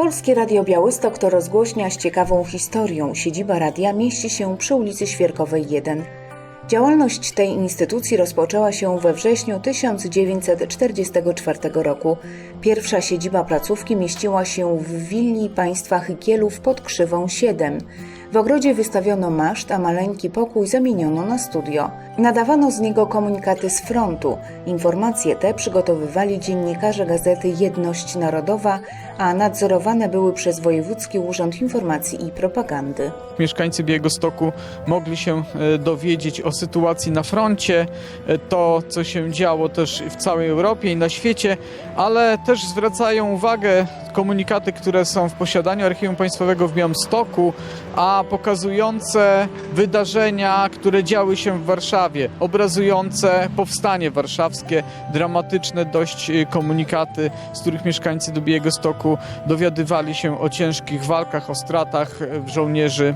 Polskie Radio Białystok to rozgłośnia z ciekawą historią. Siedziba radia mieści się przy ulicy Świerkowej 1. Działalność tej instytucji rozpoczęła się we wrześniu 1944 roku. Pierwsza siedziba placówki mieściła się w willi państwa Hykielów pod Krzywą 7. W ogrodzie wystawiono maszt, a maleńki pokój zamieniono na studio. Nadawano z niego komunikaty z frontu. Informacje te przygotowywali dziennikarze gazety Jedność Narodowa, a nadzorowane były przez Wojewódzki Urząd Informacji i Propagandy. Mieszkańcy Białegostoku mogli się e, dowiedzieć o sytuacji na froncie, e, to co się działo też w całej Europie i na świecie, ale też zwracają uwagę komunikaty, które są w posiadaniu Archiwum Państwowego w Białymstoku, a pokazujące wydarzenia, które działy się w Warszawie, obrazujące powstanie warszawskie, dramatyczne dość e, komunikaty, z których mieszkańcy do Białegostoku dowiadywali się o ciężkich walkach, o stratach e, żołnierzy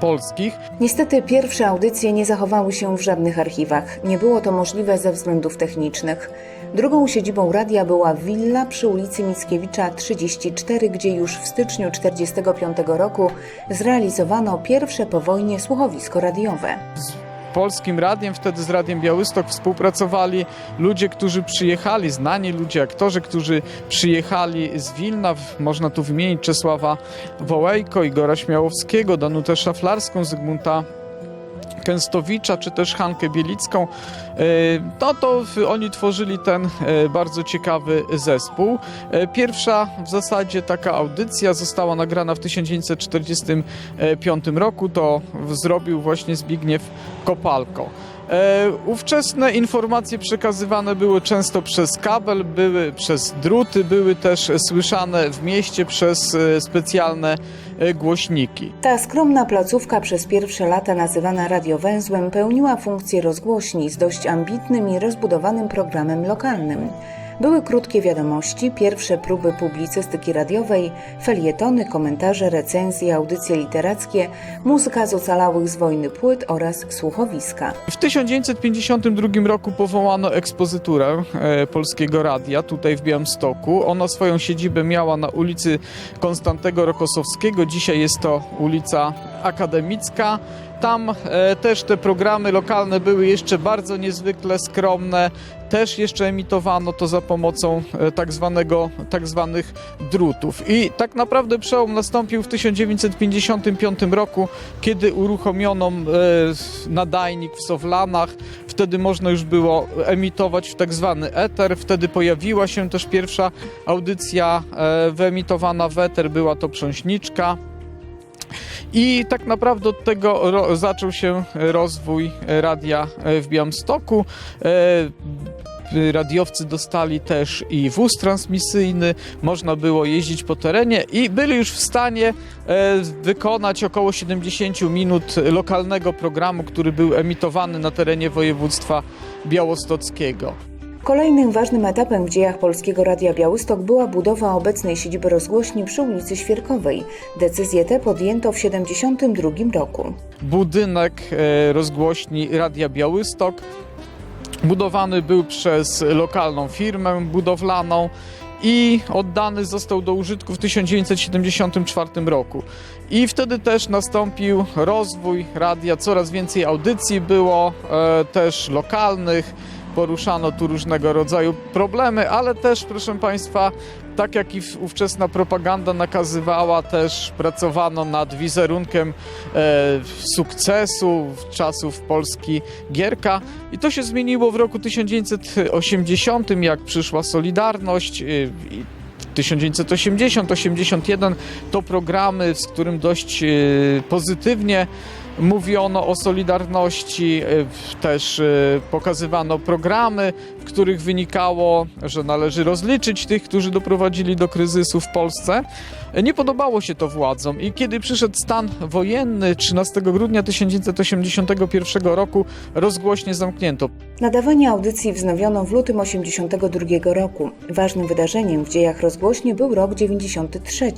polskich. Niestety pierwsze audycje nie zachowały się w żadnych archiwach. Nie było to możliwe ze względów technicznych. Drugą siedzibą radia była willa przy ulicy Mickiewicza 34, gdzie już w styczniu 1945 roku zrealizowano pierwsze po wojnie słuchowisko radiowe. Polskim Radiem, wtedy z Radiem Białystok współpracowali ludzie, którzy przyjechali, znani ludzie, aktorzy, którzy przyjechali z Wilna. Można tu wymienić Czesława Wołejko, Igora Śmiałowskiego, Danutę Szaflarską, Zygmunta Kęstowicza, czy też Hankę Bielicką. E, No to oni tworzyli ten e, bardzo ciekawy zespół. E, Pierwsza w zasadzie taka audycja została nagrana w 1945 roku. To zrobił właśnie Zbigniew Kopalko. E, ówczesne informacje przekazywane były często przez kabel, były przez druty, były też słyszane w mieście przez e, specjalne e, głośniki. Ta skromna placówka przez pierwsze lata nazywana radiowęzłem pełniła funkcję rozgłośni z dość ambitnym i rozbudowanym programem lokalnym. Były krótkie wiadomości, pierwsze próby publicystyki radiowej, felietony, komentarze, recenzje, audycje literackie, muzyka z ocalałych z wojny płyt oraz słuchowiska. W 1952 roku powołano ekspozyturę e, Polskiego Radia tutaj w Białymstoku. Ona swoją siedzibę miała na ulicy Konstantego Rokosowskiego. Dzisiaj jest to ulica Akademicka. Tam e, też te programy lokalne były jeszcze bardzo niezwykle skromne. Też jeszcze emitowano to za pomocą e, tak, zwanego, tak zwanych drutów. I tak naprawdę przełom nastąpił w 1955 roku, kiedy uruchomiono e, nadajnik w Sowlanach. Wtedy można już było emitować w tak zwany eter. Wtedy pojawiła się też pierwsza audycja e, wyemitowana w eter. Była to Prząśniczka. I tak naprawdę od tego zaczął się rozwój radia w Białymstoku. E, Radiowcy dostali też i wóz transmisyjny, można było jeździć po terenie i byli już w stanie e, wykonać około 70 minut lokalnego programu, który był emitowany na terenie województwa białostockiego. Kolejnym ważnym etapem w dziejach Polskiego Radia Białystok była budowa obecnej siedziby rozgłośni przy ulicy Świerkowej. Decyzję tę podjęto w 1972 roku. budynek e, rozgłośni Radia Białystok. Budowany był przez lokalną firmę budowlaną i oddany został do użytku w 1974 roku. I wtedy też nastąpił rozwój radia, coraz więcej audycji było e, też lokalnych, poruszano tu różnego rodzaju problemy, ale też, proszę Państwa, tak jak i ówczesna propaganda nakazywała, też pracowano nad wizerunkiem e, sukcesu czasów Polski Gierka i to się zmieniło w roku 1980, jak przyszła Solidarność. e, i 1980-81 to programy, z którym dość e, pozytywnie mówiono o Solidarności, e, też e, pokazywano programy, w których wynikało, że należy rozliczyć tych, którzy doprowadzili do kryzysu w Polsce. E, Nie podobało się to władzom i kiedy przyszedł stan wojenny 13 grudnia 1981 roku, rozgłośnie zamknięto. Nadawanie audycji wznowiono w lutym 1982 roku. Ważnym wydarzeniem w dziejach rozgłośni był rok 93.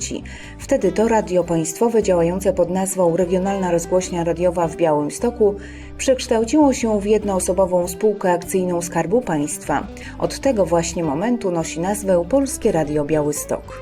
Wtedy to radio państwowe działające pod nazwą Regionalna Rozgłośnia Radiowa w Białymstoku przekształciło się w jednoosobową spółkę akcyjną Skarbu Państwa. Od tego właśnie momentu nosi nazwę Polskie Radio Białystok.